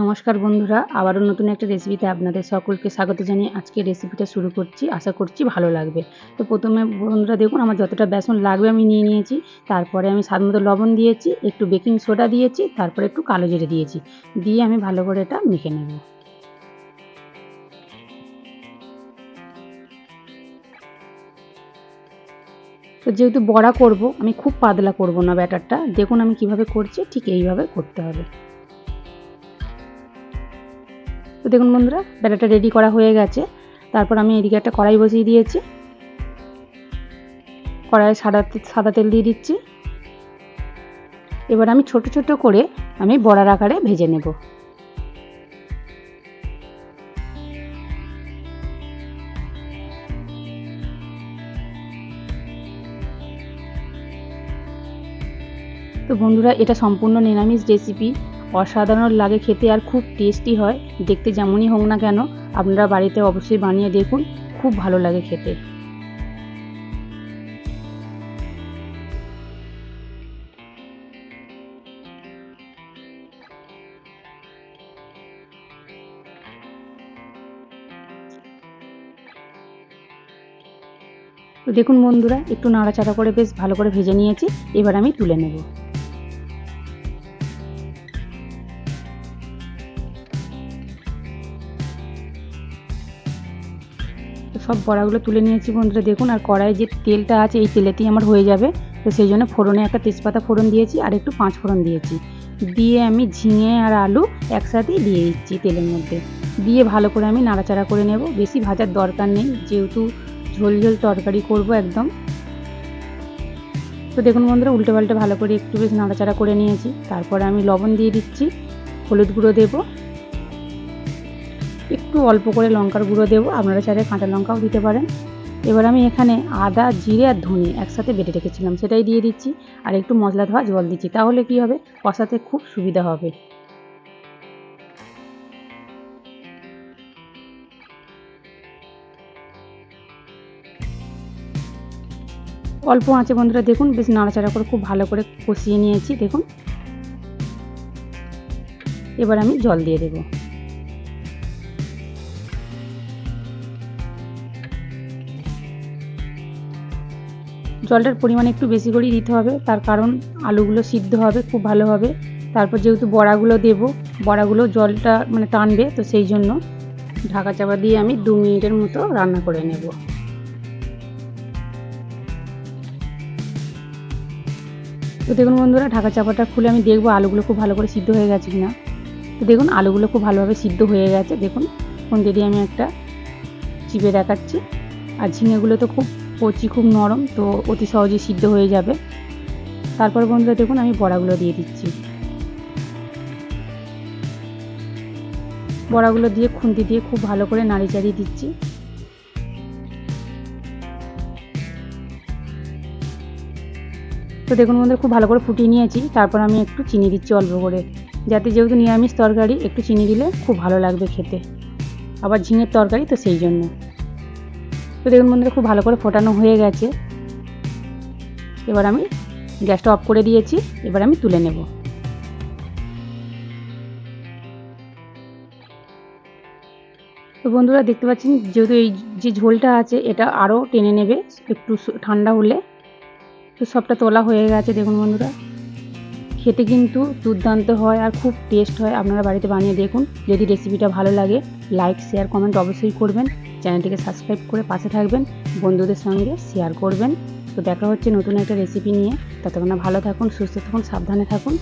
নমস্কার বন্ধুরা, আবারও নতুন একটা রেসিপিতে আপনাদের সকলকে স্বাগত জানিয়ে আজকে রেসিপিটা শুরু করছি, আশা করছি ভালো লাগবে। তো প্রথমে বন্ধুরা দেখুন, আমার যতটা বেসন লাগবে আমি নিয়ে নিয়েছি, তারপরে আমি স্বাদ মতো লবণ দিয়েছি, একটু বেকিং সোডা দিয়েছি, তারপরে একটু কালো জিরে দিয়েছি, দিয়ে আমি ভালো করে এটা মেখে নেব। তো যেহেতু বড়া করব, আমি খুব পাতলা করব না ব্যাটারটা, দেখুন আমি কীভাবে করছি, ঠিক এইভাবে করতে হবে। দেখুন বন্ধুরা, ব্যাটারটা রেডি করা হয়ে গেছে। তারপর আমি এদিকে একটা কড়াই বসিয়ে দিয়েছি। কড়াইয়ে সাদা সাদা তেল দিয়ে দিচ্ছি। এবার আমি ছোট ছোট করে আমি বড়ার আকারে ভেজে নেব। তো বন্ধুরা, এটা সম্পূর্ণ নিরামিষ রেসিপি অসাধারণ লাগে খেতে আর খুব টেস্টি হয়। দেখতে যেমনই হোক না কেন, আপনারা বাড়িতে অবশ্যই বানিয়ে দেখুন, খুব ভালো লাগে খেতে। তো দেখুন বন্ধুরা, একটু নাড়াচাড়া করে বেশ ভালো করে ভেজে নিয়েছি, এবার আমি তুলে নেব। তো সব বড়াগুলো তুলে নিয়েছি বন্ধুরা। দেখুন, আর কড়াই যে তেলটা আছে, এই তেলেতেই আমার হয়ে যাবে। তো সেই জন্য ফোড়নে একটা তেজপাতা ফোড়ন দিয়েছি, আর একটু পাঁচ ফোড়ন দিয়েছি। দিয়ে আমি ঝিঙে আর আলু একসাথেই দিয়ে দিচ্ছি তেলের মধ্যে। দিয়ে ভালো করে আমি নাড়াচাড়া করে নেব। বেশি ভাজার দরকার নেই, যেহেতু ঝোল ঝোল তরকারি করব একদম। তো দেখুন বন্ধুরা, উল্টে পাল্টে ভালো করে একটু বেশ নাড়াচাড়া করে নিয়েছি। তারপরে আমি লবণ দিয়ে দিচ্ছি। হলুদ গুঁড়ো দেবো। একটু অল্প করে লঙ্কার গুঁড়ো দেবো। আপনারা চাইলে কাঁচা লঙ্কাও দিতে পারেন। এবার আমি এখানে আদা, জিরে আর ধনে একসাথে বেটে রেখেছিলাম, সেটাই দিয়ে দিচ্ছি। আর একটু মশলা ধোয়া জল দিচ্ছি, তাহলে কি হবে? কষাতে খুব সুবিধা হবে। অল্প আঁচে বন্ধুরা দেখুন, বেশ নাড়াচাড়া করে খুব ভালো করে কষিয়ে নিয়েছি, দেখুন। এবার আমি জল দিয়ে দেবো। জলটার পরিমাণ একটু বেশি করেই দিতে হবে, তার কারণ আলুগুলো সিদ্ধ হবে, খুব ভালোভাবে তারপর যেহেতু বড়াগুলো দেব, বড়াগুলো জলটা মানে টানবে, তো সেই জন্য ঢাকা চাপা দিয়ে আমি দু মিনিটের মতো রান্না করে নেব। তো দেখুন বন্ধুরা, ঢাকা চাপাটা খুলে আমি দেখব আলুগুলো খুব ভালো করে সিদ্ধ হয়ে গেছে কিনা। তো দেখুন, আলুগুলো খুব ভালোভাবে সিদ্ধ হয়ে গেছে। দেখুন কোন দিয়ে আমি একটা চিপে দেখাচ্ছি। আর ঝিঙেগুলো তো খুব কচি খুব নরম, তো অতি সহজেই সিদ্ধ হয়ে যাবে। তারপর বন্ধুরা দেখুন, আমি বড়াগুলো দিয়ে দিচ্ছি। বড়াগুলো দিয়ে খুন্তি দিয়ে খুব ভালো করে নাড়ি চাড়িয়ে দিচ্ছি। তো দেখুন বন্ধুরা, খুব ভালো করে ফুটিয়ে নিয়েছি। তারপর আমি একটু চিনি দিচ্ছি অল্প করে। যাতে যেহেতু নিরামিষ তরকারি, একটু চিনি দিলে খুব ভালো লাগবে খেতে। আবার ঝিঙের তরকারি, তো সেই জন্য। তো দেখুন বন্ধুরা, খুব ভালো করে ফোটানো হয়ে গেছে। এবার আমি গ্যাসটা অফ করে দিয়েছি, এবার আমি তুলে নেব। তো বন্ধুরা, দেখতে পাচ্ছেন, যেহেতু এই যে ঝোলটা আছে, এটা আরও টেনে নেবে, একটু ঠান্ডা হলে। তো সবটা তোলা হয়ে গেছে, দেখুন বন্ধুরা। খেতে কিন্তু দুর্দান্ত হয় আর খুব টেস্ট হয়। আপনারা বাড়িতে বানিয়ে দেখুন। যদি রেসিপিটা ভালো লাগে লাইক শেয়ার কমেন্ট অবশ্যই করবেন। চ্যানেলটিকে সাবস্ক্রাইব করে পাশে থাকবেন। বন্ধুদের সঙ্গে শেয়ার করবেন। তো দেখা হচ্ছে নতুন একটা রেসিপি নিয়ে। ততক্ষণ ভালো থাকুন, সুস্থ থাকুন, সাবধানে থাকুন।